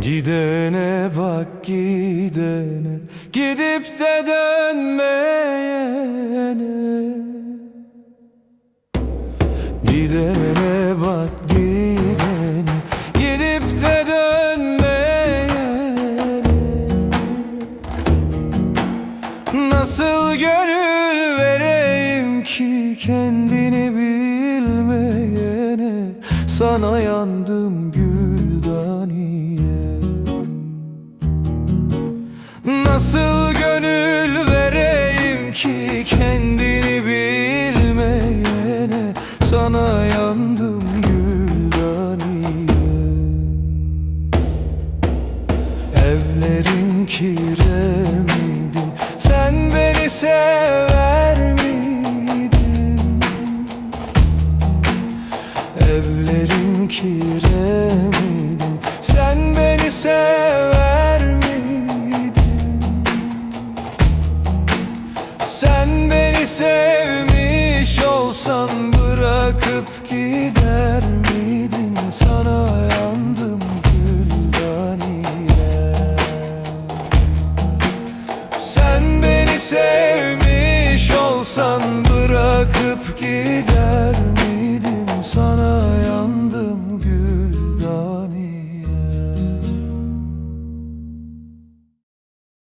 Gidene bak gidene. Gidip de dönmeyene. Gidene bak Nasıl gönül vereyim ki kendini bilmeyene? Sana yandım güldaniye Nasıl gönül vereyim ki kendini bilmeyene? Sana yandım güldaniye Evlerin kiremidin sever miydin? Evlerin kiremidin Sen beni sever miydin? Sen beni sevmiş olsan Bırakıp gider miydin? Sana Olsan Bırakıp gider